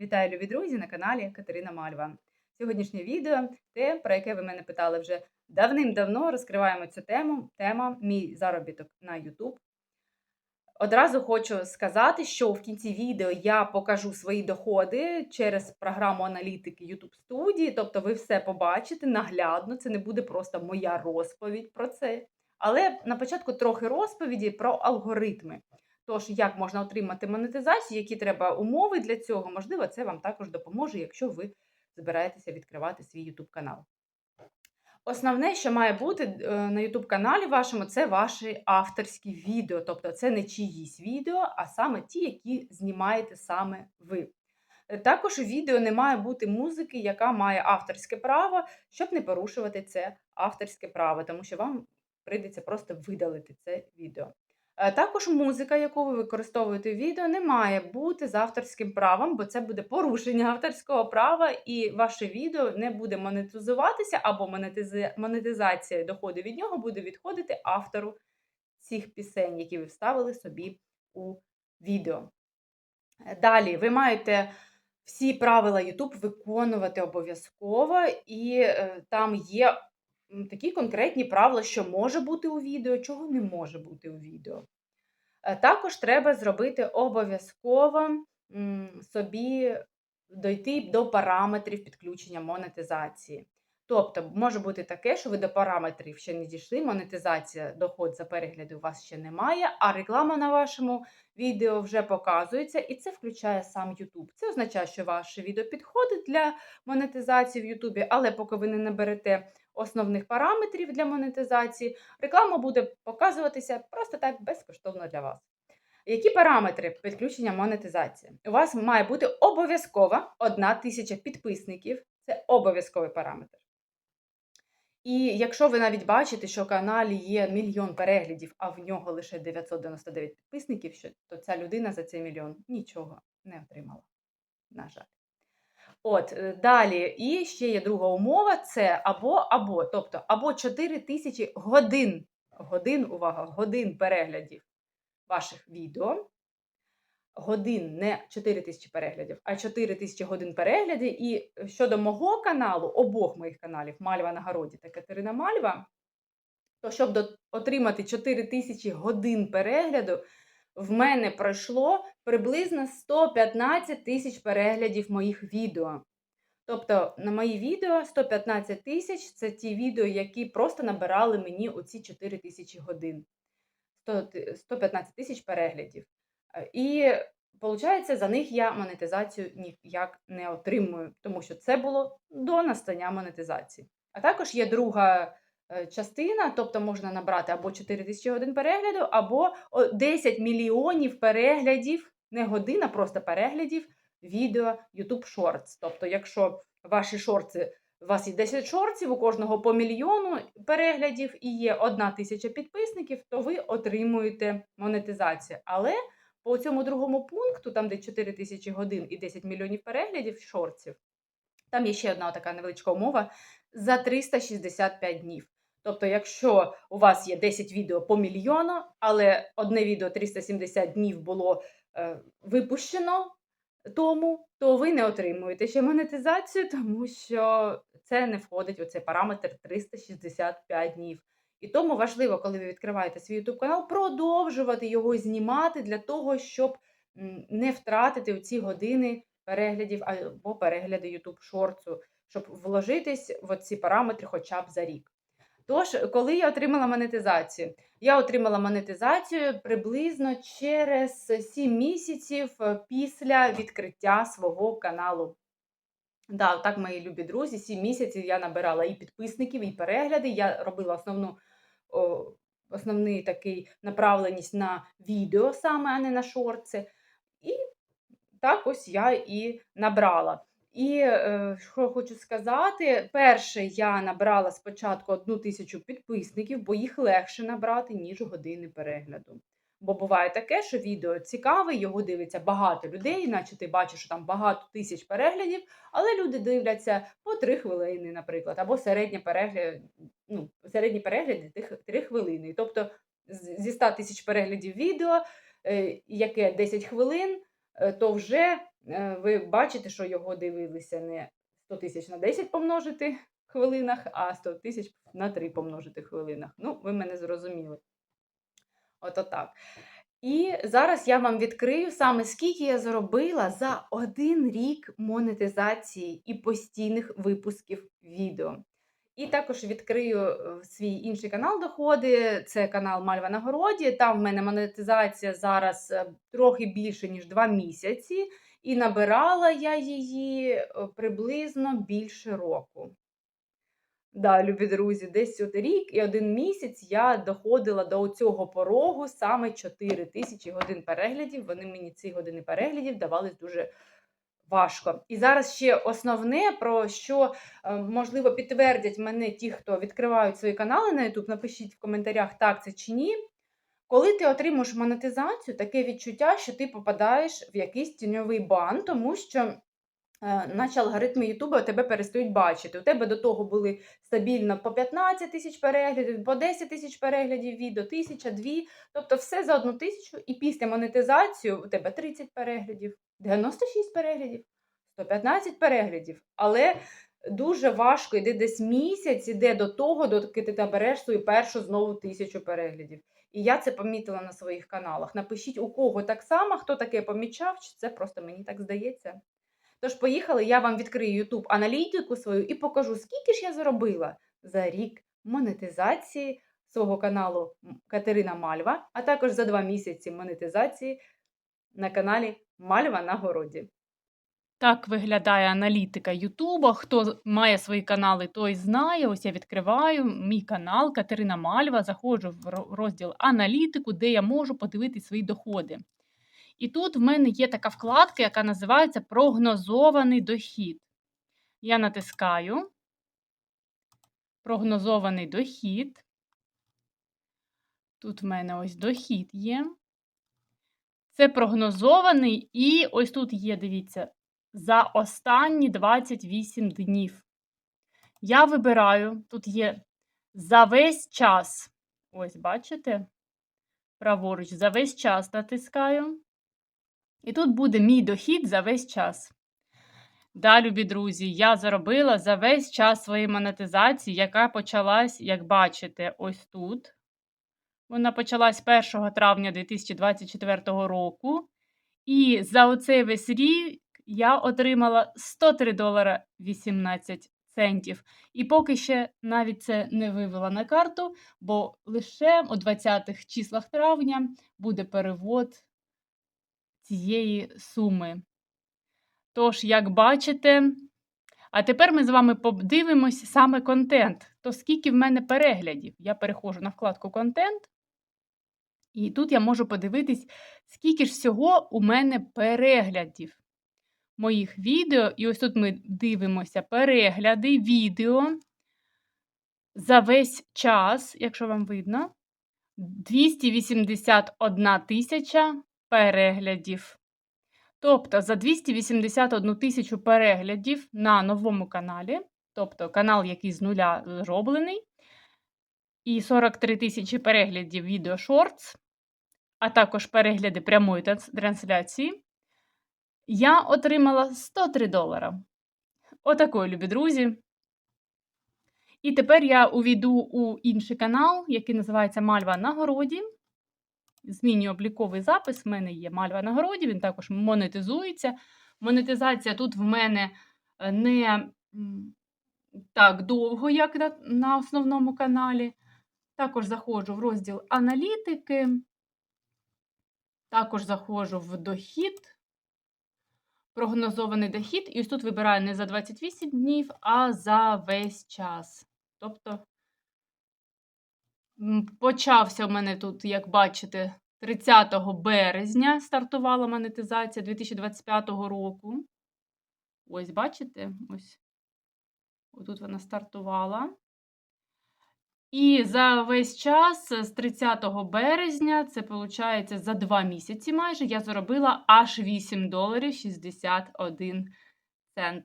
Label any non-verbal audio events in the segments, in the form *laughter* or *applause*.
Вітаю, любі друзі, на каналі Катерина Мальва. Сьогоднішнє відео те, про яке ви мене питали вже давним-давно. Розкриваємо цю тему. Тема Мій заробіток на YouTube. Одразу хочу сказати, що в кінці відео я покажу свої доходи через програму аналітики YouTube студії. Тобто, ви все побачите наглядно. Це не буде просто моя розповідь про це. Але на початку трохи розповіді про алгоритми. Тож, як можна отримати монетизацію, які треба умови для цього, можливо, це вам також допоможе, якщо ви збираєтеся відкривати свій YouTube канал. Основне, що має бути е, на YouTube каналі вашому, це ваші авторські відео. Тобто це не чиїсь відео, а саме ті, які знімаєте саме ви. Е, Також у відео не має бути музики, яка має авторське право, щоб не порушувати це авторське право, тому що вам прийдеться просто видалити це відео. Е, Також музика, яку ви використовуєте в відео, не має бути з авторським правом, бо це буде порушення *laughs* авторського права, і ваше відео не буде монетизуватися, або монетизація доходу від нього буде відходити автору цих пісень, які ви вставили собі у відео. Е, Далі ви маєте всі правила YouTube виконувати обов'язково, і е, там є такі конкретні правила, що може бути у відео, чого не може бути у відео. Е, Також треба зробити обов'язково собі дойти до параметрів підключення монетизації. Тобто може бути таке, що ви до параметрів ще не дійшли, монетизація, доход за перегляди у вас ще немає, а реклама на вашому відео вже показується, і це включає сам YouTube. Це означає, що ваше відео підходить для монетизації в YouTube, але поки ви не наберете основних параметрів для монетизації, реклама буде показуватися просто так безкоштовно для вас. Які параметри підключення монетизації? У вас має бути обов'язково одна тисяча підписників. Це обов'язковий параметр. І якщо ви навіть бачите, що в каналі є мільйон переглядів, а в нього лише 999 підписників, то ця людина за цей мільйон нічого не отримала. На жаль. От, е, далі, і ще є друга умова: це або або, тобто або 4 тисячі годин, годин, увага, годин переглядів ваших відео. Годин, не 4 тисячі переглядів, а 4 тисячі годин переглядів. І щодо мого каналу, обох моїх каналів Мальва на городі та Катерина Мальва, то щоб отримати 4 тисячі годин перегляду, в мене пройшло приблизно 115 тисяч переглядів моїх відео. Тобто на мої відео 115 тисяч це ті відео, які просто набирали мені оці 4 тисячі годин. 115 тисяч переглядів. І виходить, за них я монетизацію ніяк не отримую, тому що це було до настання монетизації. А також є друга частина, тобто можна набрати або 4 тисячі годин перегляду, або о, 10 мільйонів переглядів, не годин, а просто переглядів відео YouTube Shorts. Тобто, якщо ваші шорти, у вас є 10 шортів, у кожного по мільйону переглядів і є одна тисяча підписників, то ви отримуєте монетизацію. Але по цьому другому пункту, там де 4 тисячі годин і 10 мільйонів переглядів шортів, там є ще одна така невеличка умова за 365 днів. Тобто, якщо у вас є 10 відео по мільйону, але одне відео 370 днів було е, випущено тому, то ви не отримуєте ще монетизацію, тому що це не входить у цей параметр 365 днів. І тому важливо, коли ви відкриваєте свій YouTube канал, продовжувати його знімати для того, щоб не втратити ці години переглядів або перегляди YouTube шорцу, щоб вложитись в ці параметри хоча б за рік. Тож, коли я отримала монетизацію, я отримала монетизацію приблизно через 7 місяців е, після відкриття свого каналу. Да, так, мої любі друзі, 7 місяців я набирала і підписників, і перегляди. Я робила основну, о, основний такий направленість на відео саме, а не на шорти. І так ось я і набрала. І е, що хочу сказати, перше я набрала спочатку одну тисячу підписників, бо їх легше набрати, ніж години перегляду. Бо буває таке, що відео цікаве, його дивиться багато людей, наче ти бачиш, що там багато тисяч переглядів, але люди дивляться по три хвилини, наприклад, або середній перегляд, ну, середні перегляди тих 3 хвилини. Тобто зі 100 тисяч переглядів відео, е, яке 10 хвилин, е, то вже ви бачите, що його дивилися не 100 тисяч на 10 помножити хвилинах, а 100 тисяч на 3 помножити хвилинах. Ну, ви мене зрозуміли. Ото так. І зараз я вам відкрию саме скільки я заробила за один рік монетизації і постійних випусків відео. І також відкрию е, свій інший канал доходи. Це канал Мальва на городі. Там в мене монетизація зараз е, трохи більше, ніж 2 місяці, і набирала я її е, приблизно більше року. Да, любі друзі, десь от рік і один місяць я доходила до цього порогу саме 4 тисячі годин переглядів. Вони мені ці години переглядів давались дуже важко. І зараз ще основне, про що е, можливо підтвердять мене ті, хто відкривають свої канали на YouTube, напишіть в коментарях, так це чи ні. Коли ти отримуєш монетизацію, таке відчуття, що ти попадаєш в якийсь тіньовий бан, тому що Е, наче алгоритми Ютуба тебе перестають бачити. У тебе до того були стабільно по 15 тисяч переглядів, по 10 тисяч переглядів відео, тисяча, дві. Тобто все за одну тисячу, і після монетизації у тебе 30 переглядів, 96 переглядів, 115 переглядів. Але дуже важко йде десь місяць, іде до того, доки ти набереш свою першу знову тисячу переглядів. І я це помітила на своїх каналах. Напишіть, у кого так само, хто таке помічав, чи це просто мені так здається. Тож, поїхали, я вам відкрию YouTube аналітику свою і покажу, скільки ж я заробила за рік монетизації свого каналу Катерина Мальва, а також за два місяці монетизації на каналі Мальва на городі. Так виглядає аналітика Ютуба. Хто має свої канали, той знає. Ось я відкриваю мій канал Катерина Мальва. Заходжу в розділ аналітику, де я можу подивитися свої доходи. І тут в мене є така вкладка, яка називається прогнозований дохід. Я натискаю прогнозований дохід. Тут в мене ось дохід є. Це прогнозований, і ось тут є, дивіться, за останні 28 днів. Я вибираю, тут є за весь час. Ось, бачите? Праворуч, за весь час натискаю. І тут буде мій дохід за весь час. Да, любі друзі, я заробила за весь час своєї монетизації, яка почалась, як бачите, ось тут. Вона почалась 1 травня 2024 року. І за оцей весь рік я отримала 103 долара 18 центів. І поки ще навіть це не вивела на карту, бо лише о 20-х числах травня буде перевод цієї суми. Тож, як бачите, а тепер ми з вами подивимось саме контент. То скільки в мене переглядів? Я переходжу на вкладку Контент. І тут я можу подивитись, скільки ж всього у мене переглядів моїх відео. І ось тут ми дивимося перегляди відео за весь час, якщо вам видно, 281 тисяча переглядів. Тобто за 281 тисячу переглядів на новому каналі, тобто канал, який з нуля зроблений, і 43 тисячі переглядів відео Shorts, а також перегляди прямої трансляції, я отримала 103 долара. Отакої, любі друзі. І тепер я увійду у інший канал, який називається Мальва на городі змінюю обліковий запис. В мене є мальва на городі, він також монетизується. Монетизація тут в мене е, не так довго, як на, на основному каналі. Також заходжу в розділ аналітики, також заходжу в дохід, прогнозований дохід, і ось тут вибираю не за 28 днів, а за весь час. Тобто Почався у мене тут, як бачите, 30 березня стартувала монетизація 2025 року. Ось, бачите? Ось. Отут вона стартувала. І за весь час з 30 березня, це виходить за 2 місяці майже, я заробила аж 8 доларів 61 цент.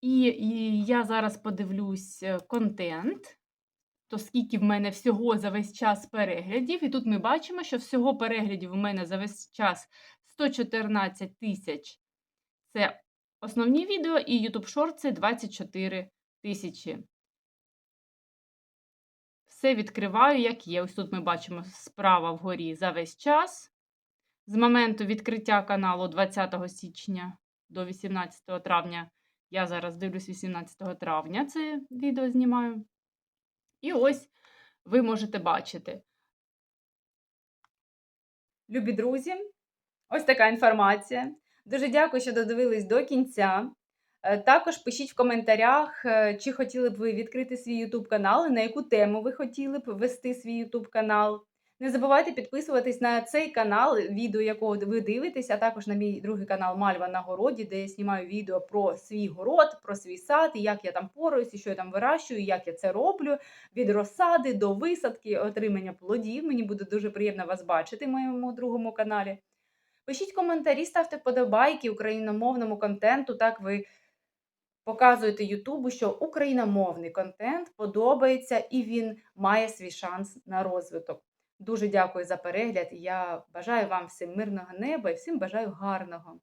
І, і я зараз подивлюсь е, контент то скільки в мене всього за весь час переглядів. І тут ми бачимо, що всього переглядів у мене за весь час 114 тисяч це основні відео, і YouTube Shorts 24 тисячі. Все відкриваю, як є. Ось тут ми бачимо справа вгорі за весь час. З моменту відкриття каналу 20 січня до 18 травня. Я зараз дивлюсь 18 травня це відео знімаю. І ось ви можете бачити. Любі друзі, ось така інформація. Дуже дякую, що додивились до кінця. Е, Також пишіть в коментарях, е, чи хотіли б ви відкрити свій YouTube канал, і на яку тему ви хотіли б вести свій YouTube канал. Не забувайте підписуватись на цей канал, відео якого ви дивитесь, а також на мій другий канал Мальва на городі, де я знімаю відео про свій город, про свій сад, і як я там пораюсь, і що я там вирощую, як я це роблю. Від розсади до висадки, отримання плодів. Мені буде дуже приємно вас бачити в моєму другому каналі. Пишіть коментарі, ставте вподобайки україномовному контенту. Так ви показуєте Ютубу, що україномовний контент подобається і він має свій шанс на розвиток. Дуже дякую за перегляд. Я бажаю вам всім мирного неба і всім бажаю гарного.